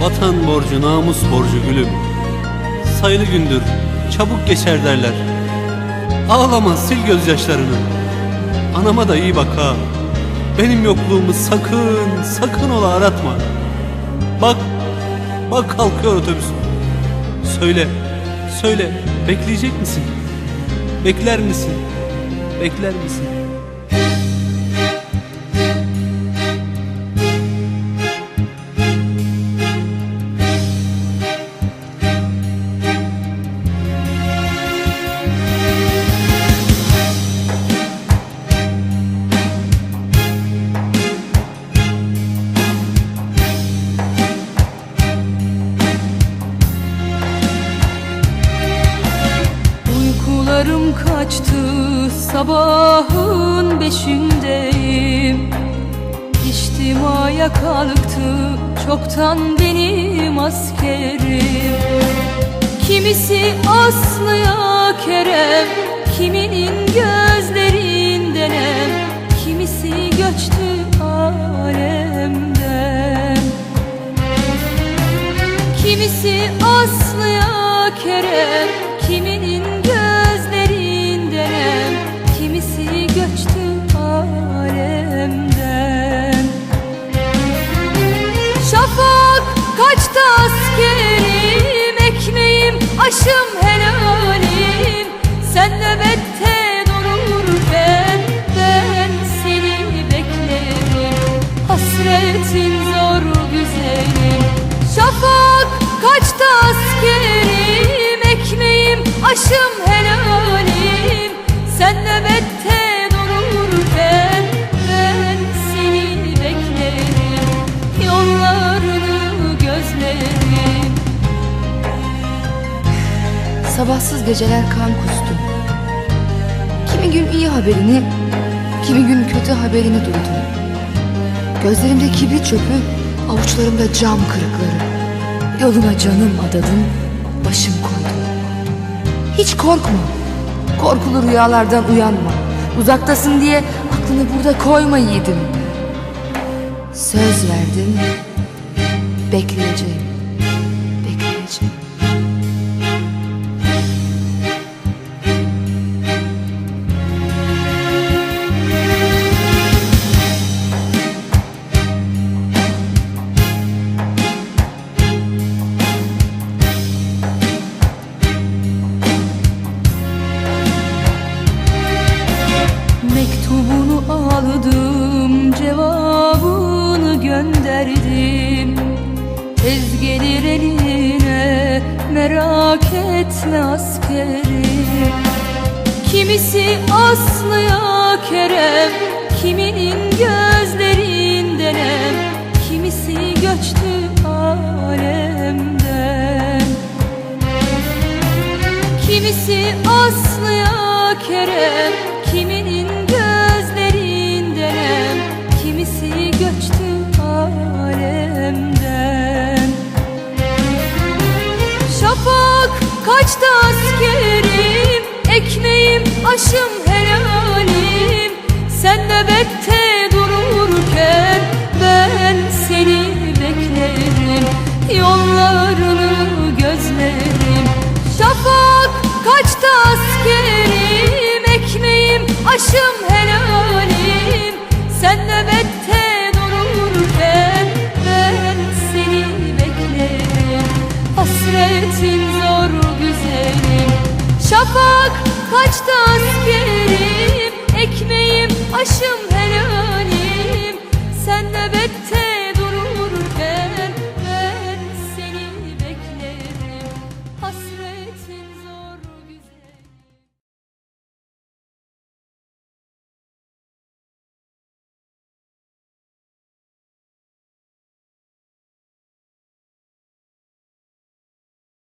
Vatan borcu namus borcu gülüm Sayılı gündür çabuk geçer derler Ağlama sil gözyaşlarını Anama da iyi bak ha Benim yokluğumu sakın sakın ola aratma Bak bak kalkıyor otobüs Söyle söyle bekleyecek misin? Bekler misin? Bekler misin? Uykularım kaçtı sabahın beşindeyim. İçtimaya kalktı çoktan benim askerim. Kimisi Aslı'ya Kerem Kiminin gözlerinden em. Kimisi göçtü alemden. Kimisi Aslı'ya Kerem Kiminin alemden Şafak kaçtı askerim Ekmeğim aşım helalim. Sen nöbette dururken Ben seni beklerim. Hasretin zor güzelim. Şafak kaçtı askerim Ekmeğim aşım helalim. Sen nöbette Sabahsız geceler kan kustum. Kimi gün iyi haberini, kimi gün kötü haberini duydum. Gözlerimde kibrit çöpü, avuçlarımda cam kırıkları. Yoluna canım adadım, başım koydum. Hiç korkma, korkulu rüyalardan uyanma. Uzaktasın diye aklını burada koyma yiğidim. Söz verdim, bekleyeceğim, bekleyeceğim. Gönderdim Tez gelir eline, merak etme askerim Kimisi Aslı'ya Kerem, kiminin gözlerinden em Kimisi göçtü alemden. Kimisi Aslı'ya Kerem aşım helalim Sen nöbette dururken ben seni beklerim. Yollarını gözlerim. Şafak kaçta askerim Ekmeğim aşım helalim. Sen nöbette dururken ben seni beklerim. Hasretin zor güzelim. Şafak kaçta